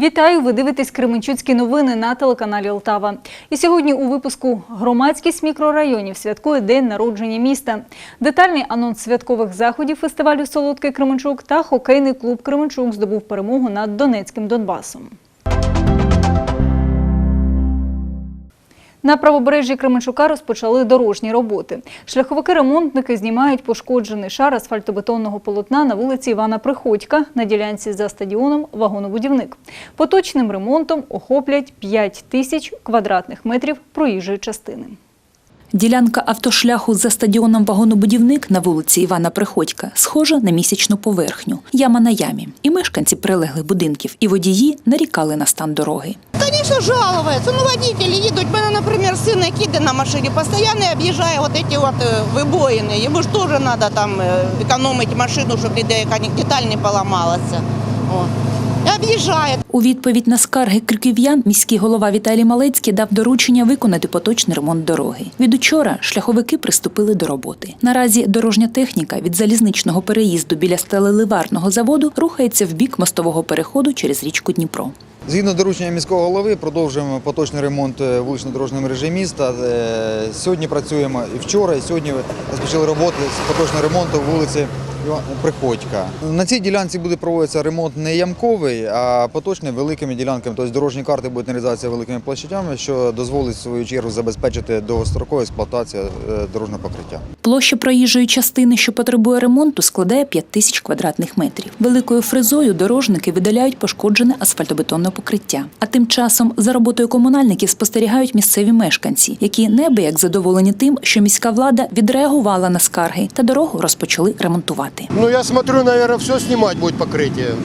Вітаю! Ви дивитесь Кременчуцькі новини на телеканалі Олтава. І сьогодні у випуску громадськість мікрорайонів святкує день народження міста. Детальний анонс святкових заходів фестивалю Солодкий Кременчук та хокейний клуб Кременчук здобув перемогу над Донецьким Донбасом. На правобережжі Кременчука розпочали дорожні роботи. Шляховики-ремонтники знімають пошкоджений шар асфальтобетонного полотна на вулиці Івана Приходька на ділянці за стадіоном Вагонобудівник. Поточним ремонтом охоплять 5 тисяч квадратних метрів проїжджої частини. Ділянка автошляху за стадіоном вагонобудівник на вулиці Івана Приходька схожа на місячну поверхню, яма на ямі. І мешканці прилеглих будинків і водії нарікали на стан дороги. Конечно, жалуются. Ну, мене, например, сын Акиды на машине постоянно объезжая вот эти вот э, выбоины. Ему же тоже надо там э, экономить машину, чтобы ніде яка деталь не поломалась. Вот. И. У відповідь на скарги криків'ян міський голова Віталій Малецький дав доручення виконати поточний ремонт дороги. Від учора шляховики приступили до роботи. Наразі дорожня техніка від залізничного переїзду біля сталеливарного заводу рухається в бік мостового переходу через річку Дніпро. Згідно доручення міського голови, продовжуємо поточний ремонт е, вулично-дорожньої мережі міста. Е, Сьогодні працюємо і вчора, і сьогодні розпочали роботи з поточного ремонту вулиці Приходька. На цій ділянці буде проводитися ремонт не ямковий, а поточний великими ділянками. Тобто дорожні карти будуть нарізатися великими площадями, що дозволить в свою чергу забезпечити довгострокову експлуатацію е, дорожнього покриття. Площа проїжджої частини, що потребує ремонту, складає 5 тисяч квадратних метрів. Великою фрезою дорожники видаляють пошкоджене асфальтобетонне покриття. А тим часом за роботою комунальників спостерігають місцеві мешканці, які неабияк задоволені тим, що міська влада відреагувала на скарги та дорогу розпочали ремонтувати Ну, я смотрю, наверное, все снимать будет покрытие.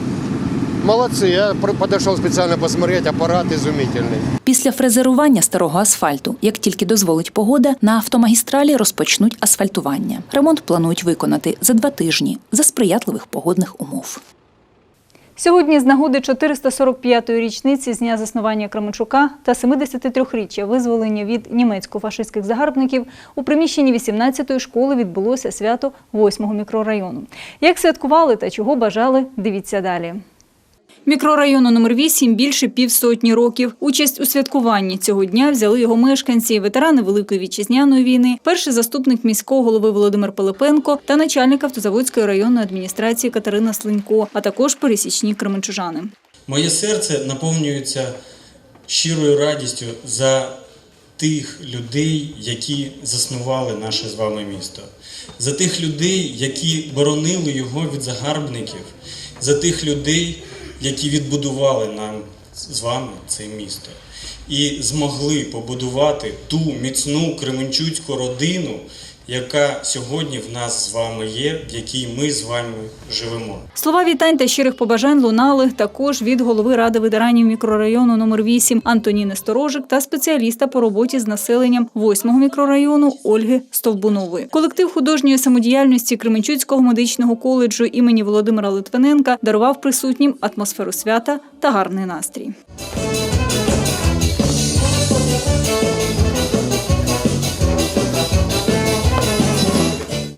Молодцы, я пр- подошел специально посмотреть, аппарат изумительный. Після фрезерування старого асфальту, як тільки дозволить погода, на автомагістралі розпочнуть асфальтування. Ремонт планують виконати за два тижні за сприятливих погодних умов. Сьогодні з нагоди 445-ї річниці з дня заснування Кременчука та 73-річчя визволення від німецько-фашистських загарбників у приміщенні 18-ї школи відбулося свято 8-го мікрорайону. Як святкували та чого бажали, дивіться далі. Мікрорайону номер 8 більше півсотні років. Участь у святкуванні цього дня взяли його мешканці, ветерани Великої вітчизняної війни, перший заступник міського голови Володимир Пилипенко та начальник автозаводської районної адміністрації Катерина Слинько, а також пересічні кременчужани. Моє серце наповнюється щирою радістю за тих людей, які заснували наше з вами місто, за тих людей, які боронили його від загарбників, за тих людей, які відбудували нам з вами це місто. І змогли побудувати ту міцну кременчуцьку родину, яка сьогодні в нас з вами є, в якій ми з вами живемо. Слова вітань та щирих побажань лунали також від голови ради ветеранів мікрорайону номер 8 Антоніни Сторожик та спеціаліста по роботі з населенням 8-го мікрорайону Ольги Стовбунової. Колектив художньої самодіяльності Кременчуцького медичного коледжу імені Володимира Литвиненка дарував присутнім атмосферу свята та гарний настрій.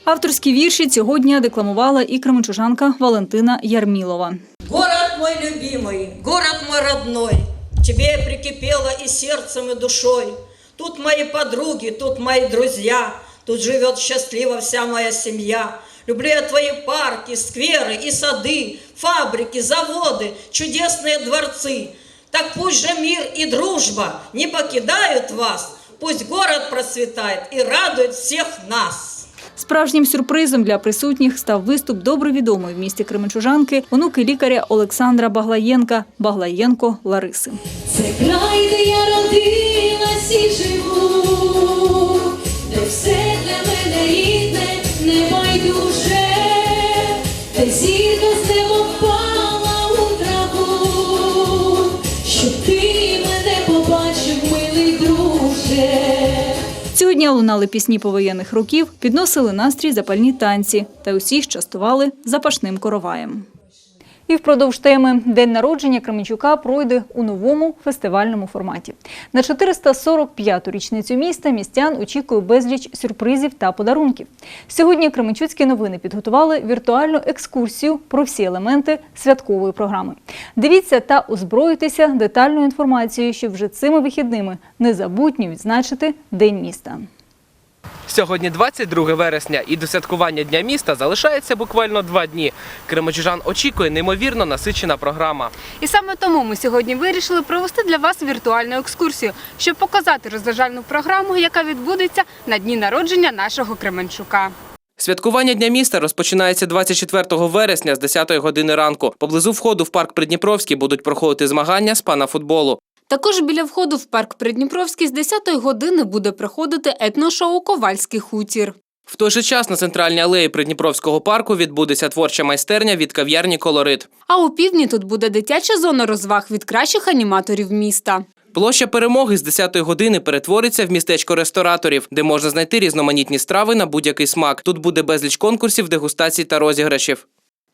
Авторські вірші цього дня декламувала і кременчужанка Валентина Ярмілова. Город мой любимый, город мой родной, к тебе я прикипела и сердцем, и душой. Тут мои подруги, тут мои друзья, тут живет счастливо вся моя семья. Люблю я твои парки, скверы и сады, фабрики, заводы, чудесные дворцы. Так пусть же мир и дружба не покидают вас, пусть город процветает и радует всех нас. Справжнім сюрпризом для присутніх став виступ добре відомої в місті Кременчужанки онуки лікаря Олександра Баглаєнка Баглаєнко Лариси. Це край, де я родилась і живу, де все для мене рідне, не байдуже, Цього дня лунали пісні повоєнних років, підносили настрій запальні танці та усіх частували запашним короваєм. І впродовж теми День народження Кременчука пройде у новому фестивальному форматі. На 445-ту річницю міста містян очікує безліч сюрпризів та подарунків. Сьогодні Кременчуцькі новини підготували віртуальну екскурсію про всі елементи святкової програми. Дивіться та озброюйтеся детальною інформацією, щоб вже цими вихідними незабутньо відзначити День міста. Сьогодні 22 вересня і до святкування Дня міста залишається буквально два дні. Кременчужан очікує неймовірно насичена програма. І саме тому ми сьогодні вирішили провести для вас віртуальну екскурсію, щоб показати розважальну програму, яка відбудеться на дні народження нашого Кременчука. Святкування Дня міста розпочинається 24 вересня з 10 години ранку. Поблизу входу в парк Придніпровський будуть проходити змагання з пана футболу. Також біля входу в парк Придніпровський з 10-ї години буде проходити етношоу Ковальський хутір. В той же час на центральній алеї Придніпровського парку відбудеться творча майстерня від кав'ярні Колорит. А у півдні тут буде дитяча зона розваг від кращих аніматорів міста. Площа перемоги з 10 години перетвориться в містечко рестораторів, де можна знайти різноманітні страви на будь-який смак. Тут буде безліч конкурсів, дегустацій та розіграшів.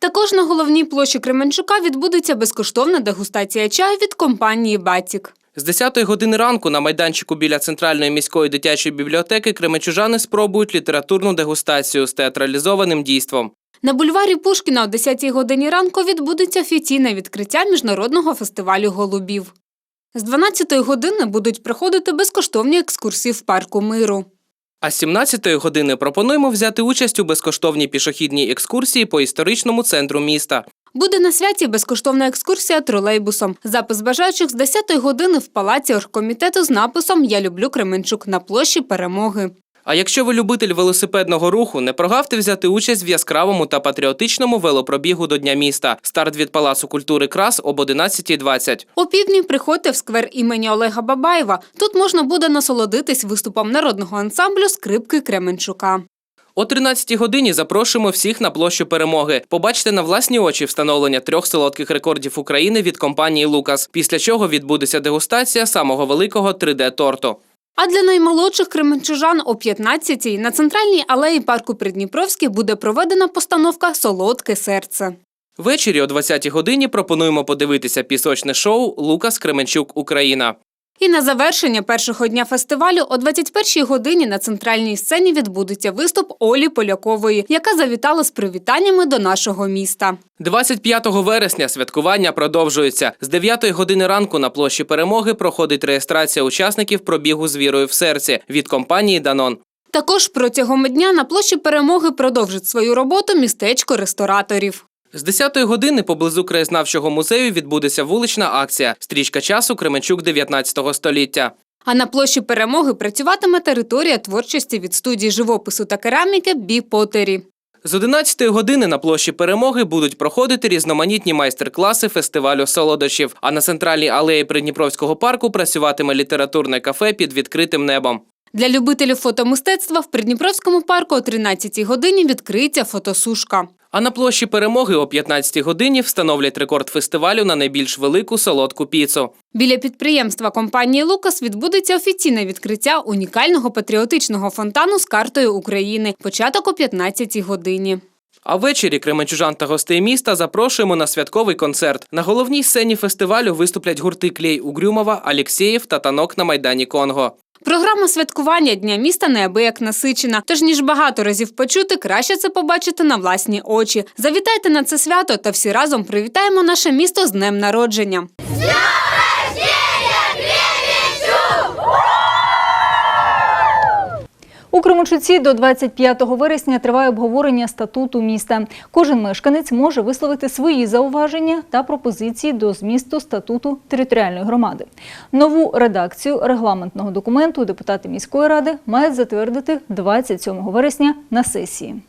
Також на головній площі Кременчука відбудеться безкоштовна дегустація чаю від компанії Батік. З 10 години ранку на майданчику біля центральної міської дитячої бібліотеки кременчужани спробують літературну дегустацію з театралізованим дійством. На бульварі Пушкіна о 10-й годині ранку відбудеться офіційне відкриття міжнародного фестивалю голубів. З 12-ї години будуть проходити безкоштовні екскурсії в парку миру. А з 17-ї години пропонуємо взяти участь у безкоштовній пішохідній екскурсії по історичному центру міста. Буде на святі безкоштовна екскурсія тролейбусом. Запис бажаючих з 10-ї години в палаці оргкомітету з написом Я люблю Кременчук на площі перемоги. А якщо ви любитель велосипедного руху, не прогавте взяти участь в яскравому та патріотичному велопробігу до Дня міста. Старт від Палацу культури Крас об 11.20. О півдні приходьте в сквер імені Олега Бабаєва. Тут можна буде насолодитись виступом народного ансамблю скрипки Кременчука. О 13 годині запрошуємо всіх на площу перемоги. Побачите на власні очі встановлення трьох солодких рекордів України від компанії Лукас. Після чого відбудеться дегустація самого великого 3D-торту. А для наймолодших кременчужан о 15-й на центральній алеї парку Придніпровський буде проведена постановка Солодке серце. Ввечері о 20 годині пропонуємо подивитися пісочне шоу Лукас Кременчук Україна. І на завершення першого дня фестивалю о 21-й годині на центральній сцені відбудеться виступ Олі Полякової, яка завітала з привітаннями до нашого міста. 25 вересня святкування продовжується. З 9 години ранку на площі перемоги проходить реєстрація учасників пробігу з вірою в серці від компанії Данон. Також протягом дня на площі перемоги продовжить свою роботу містечко рестораторів. З 10-ї години поблизу краєзнавчого музею відбудеться вулична акція Стрічка часу Кременчук 19 століття. А на площі перемоги працюватиме територія творчості від студії живопису та кераміки Бі Потері. З 11-ї години на площі перемоги будуть проходити різноманітні майстер-класи фестивалю солодощів. А на центральній алеї Придніпровського парку працюватиме літературне кафе під відкритим небом. Для любителів фотомистецтва в Придніпровському парку о 13-й годині відкриється фотосушка. А на площі перемоги о 15-й годині встановлять рекорд фестивалю на найбільш велику солодку піцу. Біля підприємства компанії Лукас відбудеться офіційне відкриття унікального патріотичного фонтану з картою України. Початок о 15-й годині. А ввечері кременчужан та гостей міста запрошуємо на святковий концерт. На головній сцені фестивалю виступлять гурти Клей Угрюмова, Алєксєєв та танок на майдані Конго. Програма святкування Дня міста неабияк насичена. Тож ніж багато разів почути, краще це побачити на власні очі. Завітайте на це свято та всі разом привітаємо наше місто з днем народження. У Кременчуці до 25 вересня триває обговорення статуту міста. Кожен мешканець може висловити свої зауваження та пропозиції до змісту статуту територіальної громади. Нову редакцію регламентного документу депутати міської ради мають затвердити 27 вересня на сесії.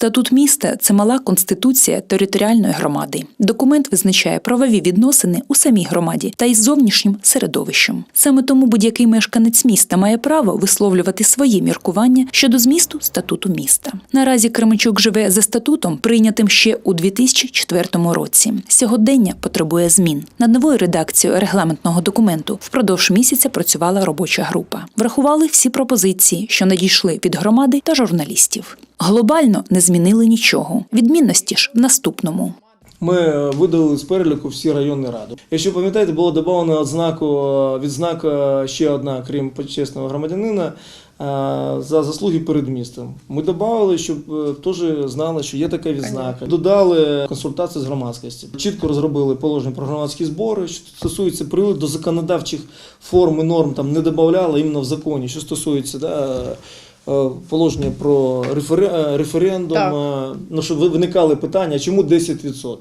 Статут міста це мала конституція територіальної громади. Документ визначає правові відносини у самій громаді та із зовнішнім середовищем. Саме тому будь-який мешканець міста має право висловлювати свої міркування щодо змісту статуту міста. Наразі Кременчук живе за статутом, прийнятим ще у 2004 році. Сьогодення потребує змін. Над новою редакцією регламентного документу впродовж місяця працювала робоча група. Врахували всі пропозиції, що надійшли від громади та журналістів. Глобально не змінили нічого. Відмінності ж в наступному. Ми видалили з переліку всі районні ради. Якщо пам'ятаєте, було додано ознаку, відзнака ще одна, крім почесного громадянина, е, за заслуги перед містом. Ми додали, щоб е, теж знали, що є така відзнака. Додали консультації з громадськістю. Чітко розробили положення про громадські збори, що стосується приводу до законодавчих форм і норм, там не додавали іменно в законі, що стосується да, е, положення про е, референдум, Так. е, ну, щоб виникали питання, чому 10%?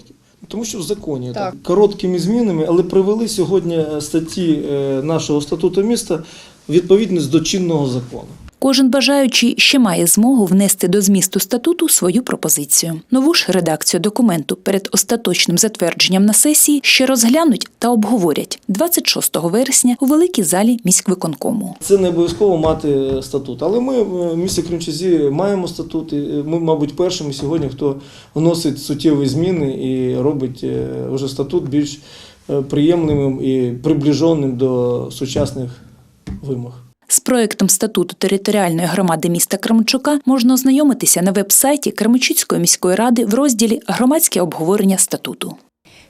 Тому що в законі Так. так. короткими змінами, але привели сьогодні е, статті е, нашого статуту міста відповідність до чинного закону. Кожен бажаючий ще має змогу внести до змісту статуту свою пропозицію. Нову ж редакцію документу перед остаточним затвердженням на сесії ще розглянуть та обговорять 26 вересня у великій залі міськвиконкому. Це не обов'язково мати статут. Але ми в місті Кримчазі маємо статут. і Ми, мабуть, першими сьогодні, хто вносить суттєві зміни і робить е, вже статут більш е, приємним і приближеним до сучасних вимог. З проектом статуту територіальної громади міста Кременчука можна ознайомитися на веб-сайті Кременчуцької міської ради в розділі Громадське обговорення статуту.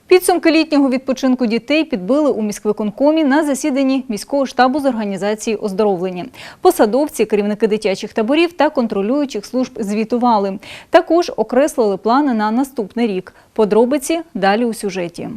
Підсумки літнього відпочинку дітей підбили у міськвиконкомі на засіданні міського штабу з організації оздоровлення. Посадовці, керівники дитячих таборів та контролюючих служб звітували. Також окреслили плани на наступний рік. Подробиці далі у сюжеті.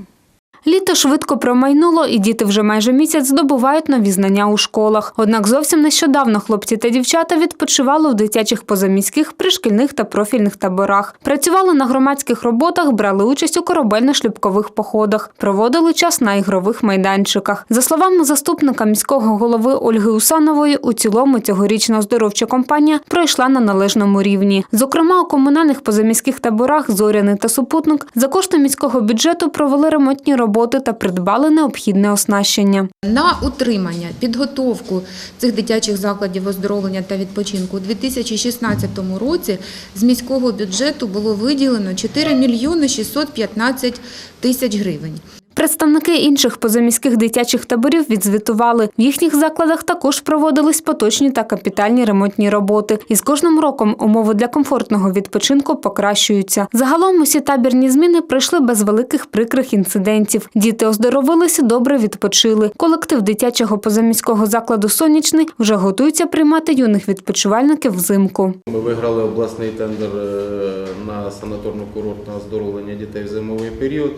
Літо швидко промайнуло, і діти вже майже місяць здобувають нові знання у школах. Однак зовсім нещодавно хлопці та дівчата відпочивали в дитячих позаміських, пришкільних та профільних таборах. Працювали на громадських роботах, брали участь у корабельно-шлюбкових походах, проводили час на ігрових майданчиках. За словами заступника міського голови Ольги Усанової, у цілому цьогорічна оздоровча кампанія пройшла на належному рівні. Зокрема, у комунальних позаміських таборах Зоряний та Супутник за кошти міського бюджету провели ремонтні роботи та придбали необхідне оснащення. На утримання, підготовку цих дитячих закладів оздоровлення та відпочинку у 2016 році з міського бюджету було виділено 4 мільйони 615 тисяч гривень. Представники інших позаміських дитячих таборів відзвітували. В їхніх закладах також проводились поточні та капітальні ремонтні роботи. І з кожним роком умови для комфортного відпочинку покращуються. Загалом усі табірні зміни пройшли без великих прикрих інцидентів. Діти оздоровилися, добре відпочили. Колектив дитячого позаміського закладу Сонячний вже готується приймати юних відпочивальників взимку. Ми виграли обласний тендер е, на санаторно-курортне оздоровлення дітей в зимовий період.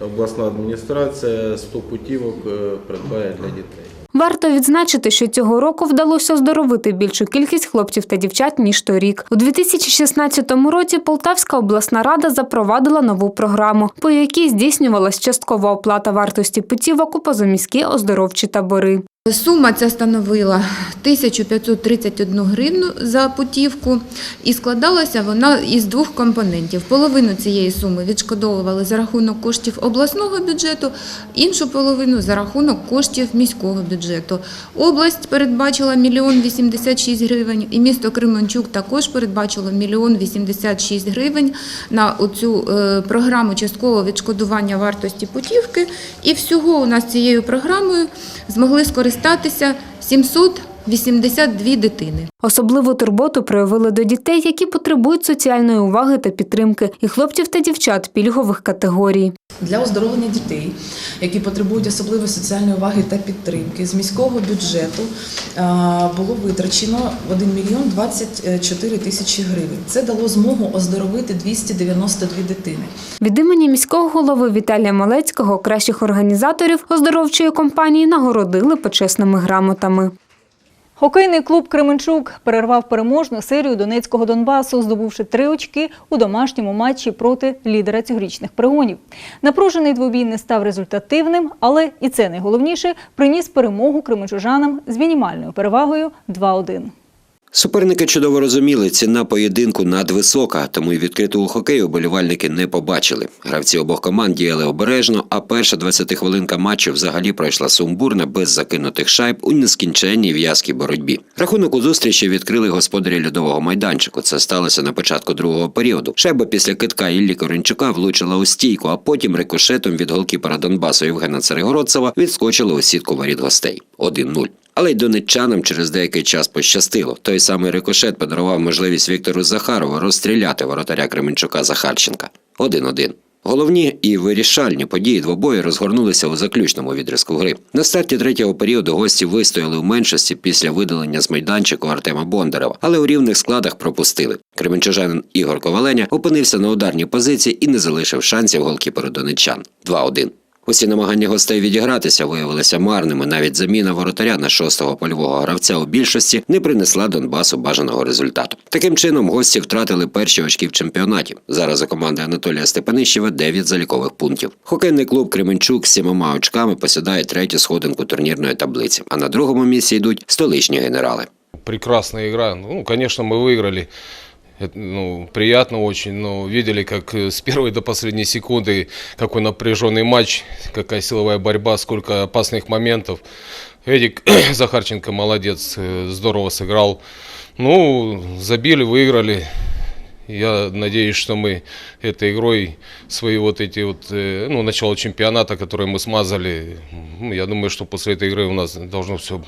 Обласна адміністрація 100 путівок е, придбає для дітей. Варто відзначити, що цього року вдалося оздоровити більшу кількість хлопців та дівчат ніж торік. У 2016 році Полтавська обласна рада запровадила нову програму, по якій здійснювалась часткова оплата вартості путівок у позаміські оздоровчі табори. Сума ця становила 1531 гривну за путівку і складалася вона із двох компонентів. Половину цієї суми відшкодовували за рахунок коштів обласного бюджету, іншу половину за рахунок коштів міського бюджету. Область передбачила мільйон 86 гривень, і місто Кременчук також передбачило мільйон 86 гривень на оцю е, програму часткового відшкодування вартості путівки. І всього у нас цією програмою змогли скористатися скористатися. 700 782 дитини. Особливу турботу проявили до дітей, які потребують соціальної уваги та підтримки, і хлопців та дівчат пільгових категорій. Для оздоровлення дітей, які потребують особливої соціальної уваги та підтримки, з міського бюджету було витрачено 1 мільйон 24 тисячі гривень. Це дало змогу оздоровити 292 дитини. Від імені міського голови Віталія Малецького кращих організаторів оздоровчої компанії нагородили почесними грамотами. Хокейний клуб Кременчук перервав переможну серію Донецького Донбасу, здобувши три очки у домашньому матчі проти лідера цьогорічних пригонів. Напружений двобій не став результативним, але і це найголовніше приніс перемогу кременчужанам з мінімальною перевагою 2-1. Суперники чудово розуміли, ціна поєдинку надвисока, тому й відкритого хокею болівальники не побачили. Гравці обох команд діяли обережно, а перша 20-хвилинка матчу взагалі пройшла сумбурно, без закинутих шайб у нескінченній в'язкій боротьбі. Рахунок у зустрічі відкрили господарі льодового майданчику. Це сталося на початку другого періоду. Шайба після китка Іллі Коренчука влучила у стійку, а потім рикошетом від голкіпера Донбасу Євгена Царегородцева відскочила у сітку воріт гостей. 1-0. Але й донеччанам через деякий час пощастило. Той самий рикошет подарував можливість Віктору Захарову розстріляти воротаря Кременчука Захарченка. 1-1. Головні і вирішальні події двобою розгорнулися у заключному відрізку гри. На старті третього періоду гості вистояли у меншості після видалення з майданчику Артема Бондарева, але у рівних складах пропустили. Кременчужанин Ігор Коваленя опинився на ударній позиції і не залишив шансів голкіперу донеччан. 2-1. Усі намагання гостей відігратися виявилися марними. Навіть заміна воротаря на шостого польового гравця у більшості не принесла Донбасу бажаного результату. Таким чином, гості втратили перші очки в чемпіонаті. Зараз у команди Анатолія Степанищева 9 залікових пунктів. Хокейний клуб Кременчук з сімома очками посідає третю сходинку турнірної таблиці. А на другому місці йдуть столичні генерали. прекрасная игра. Ну, конечно, мы выиграли. Это, ну, приятно очень, но видели, как э, с первой до последней секунды, какой напряженный матч, какая силовая борьба, сколько опасных моментов. Эдик Захарченко молодец, э, здорово сыграл. Ну, забили, выиграли. Я надеюсь, что мы этой игрой свои вот эти вот, э, ну, начало чемпионата, которое мы смазали, я думаю, что после этой игры у нас должно все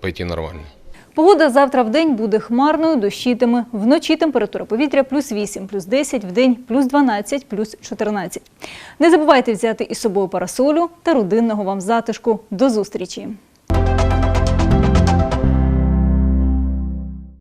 пойти нормально. Погода завтра в день буде хмарною, дощитиме. Вночі температура повітря плюс 8, плюс 10, в день плюс 12, плюс 14. Не забувайте взяти із собою парасолю та родинного вам затишку. До зустрічі!